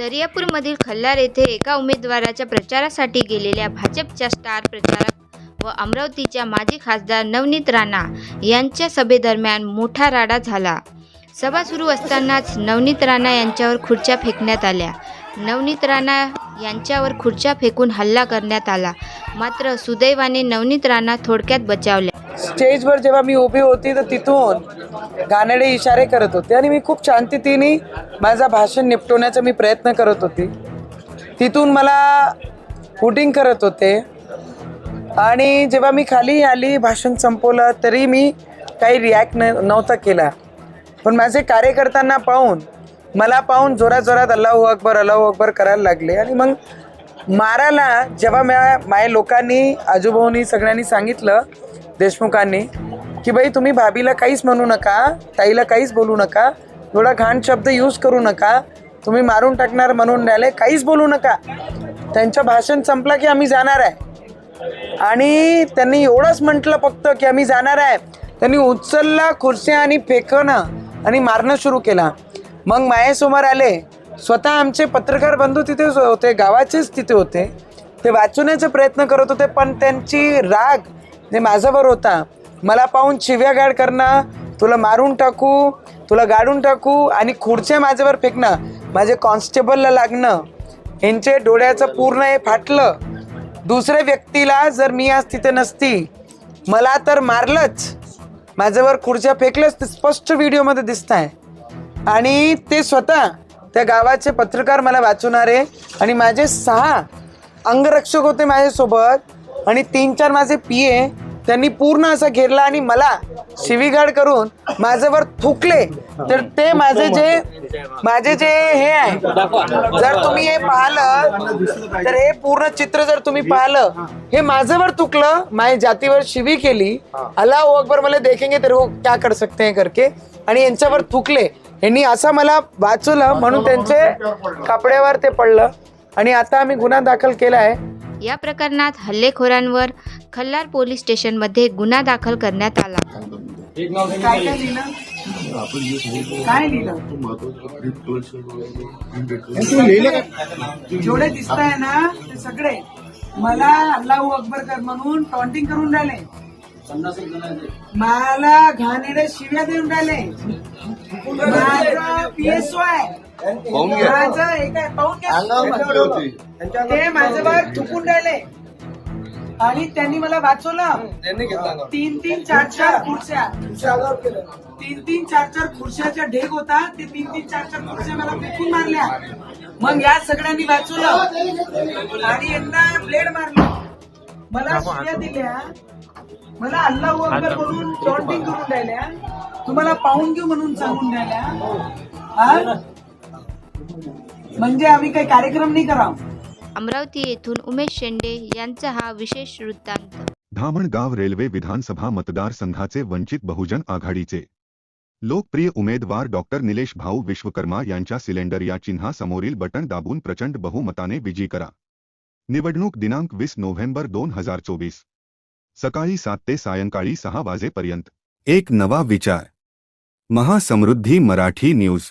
दर्यापूरमधील खल्लार येथे एका उमेदवाराच्या प्रचारासाठी गेलेल्या भाजपच्या स्टार प्रचारक व अमरावतीच्या माजी खासदार नवनीत राणा यांच्या सभेदरम्यान मोठा राडा झाला. सभा सुरू असतानाच नवनीत राणा यांच्यावर खुर्च्या फेकण्यात आल्या. नवनीत राणा यांच्यावर खुर्च्या फेकून हल्ला करण्यात आला. मात्र सुदैवाने नवनीत राणा थोडक्यात बचावल्या. स्टेजवर जेव्हा मी उभी होती तर तिथून घाणेडे इशारे करत होते आणि मी खूप शांततेने माझा भाषण निपटवण्याचा मी प्रयत्न करत होती. तिथून मला हुटिंग करत होते. आणि जेव्हा मी खाली आली भाषण संपवलं तरी मी काही रिॲक्ट न नव्हता केला. पण माझे कार्यकर्त्यांना पाहून मला पाहून जोराजोरात अल्लाहू अकबर अल्लाहू अकबर करायला लागले. आणि मग मारायला जेव्हा म्या माझ्या लोकांनी आजूबाजूनी सगळ्यांनी सांगितलं देशमुखांनी की बाई तुम्ही भाभीला काहीच म्हणू नका ताईला काहीच बोलू नका एवढा घाण शब्द यूज करू नका तुम्ही मारून टाकणार म्हणून राहिले काहीच बोलू नका. त्यांचं भाषण संपलं की आम्ही जाणार आहे. आणि त्यांनी एवढंच म्हटलं फक्त की आम्ही जाणार आहे. त्यांनी उचलला खुर्च्या आणि फेकणं आणि मारणं सुरू केला. मग मायासमोर आले. स्वतः आमचे पत्रकार बंधू तिथे होते गावाचेच तिथे होते. ते वाचवण्याचा प्रयत्न करत होते पण त्यांची राग जे माझ्यावर होता. मला पाहून शिव्यागाड करणं तुला मारून टाकू तुला गाडून टाकू आणि खुर्च्या माझ्यावर फेकणं माझे कॉन्स्टेबलला लागणं यांचे डोळ्याचं पूर्ण हे फाटलं. दुसऱ्या व्यक्तीला जर मी आज तिथे नसती मला तर मारलंच. माझ्यावर खुर्च्या फेकलंच ते स्पष्ट व्हिडिओमध्ये दिसत आहे आणि ते स्वतः त्या गावाचे पत्रकार मला वाचवणारे आणि माझे सहा अंगरक्षक होते माझ्यासोबत. आणि तीन चार माझे पी ए त्यांनी पूर्ण असा घेरला आणि मला शिवीगाड करून माझ्यावर थुकले. तर ते माझे जे माझे जे हे आहे जर तुम्ही हे पाहिलं तर हे पूर्ण चित्र जर तुम्ही पाहिलं हे माझ्यावर थुकलं माझ्या जातीवर शिवी केली. अल्लाह अकबर मला देखेंगे तर हो क्या कर सकते हैं करके. आणि यांच्यावर थुकले. यांनी असं मला वाचवलं म्हणून त्यांचे कपड्यावर ते पडलं. आणि आता आम्ही गुन्हा दाखल केला आहे. या प्रकरणात हल्लेखोरांवर खल्लार पोलीस स्टेशनमध्ये गुन्हा दाखल करण्यात आला. काय काय लिहिलं? काय लिहिलं? जेवढे दिसत आहे. ना ते सगळे. मला अल्लाहू अकबर कर म्हणून टॉन्टिंग करून राहिले. मला घाणेडे शिव्या देऊन राहिले. माझं पीएसओ आहे माझं पाहून घ्या. ते माझ्यावर थुकून राहिले. आणि त्यांनी मला वाचवलं. तीन तीन चार चार खुर्च्या. तीन तीन चार चार खुर्च्याचा ढेग होता. ते तीन तीन चार चार खुर्च्या मला फेकून मारल्या. मग या सगळ्यांनी वाचवलं. आणि यांना ब्लेड मारला. मला शिव्या दिल्या. मला अल्लाह अकबर म्हणून टॉन्टिंग करून राहिल्या. तुम्हाला पाहून घेऊ म्हणून सांगून हा? म्हणजे आम्ही काही कार्यक्रम नाही करावं. अमरावती येथून उमेश शेंडे यांचा हा विशेष वृत्तांत. धामणगाव रेल्वे विधानसभा मतदारसंघाचे वंचित बहुजन आघाडीचे. लोकप्रिय उमेदवार डॉक्टर निलेश भाऊ विश्वकर्मा यांच्या सिलेंडर या चिन्हासमोरील बटन दाबून प्रचंड बहुमताने विजयी करा. निवडणूक दिनांक वीस नोव्हेंबर दोन हजार चोवीस. सकाळी सात ते सायंकाळी सहा वाजेपर्यंत. एक नवा विचार. महासमृद्धी मराठी न्यूज.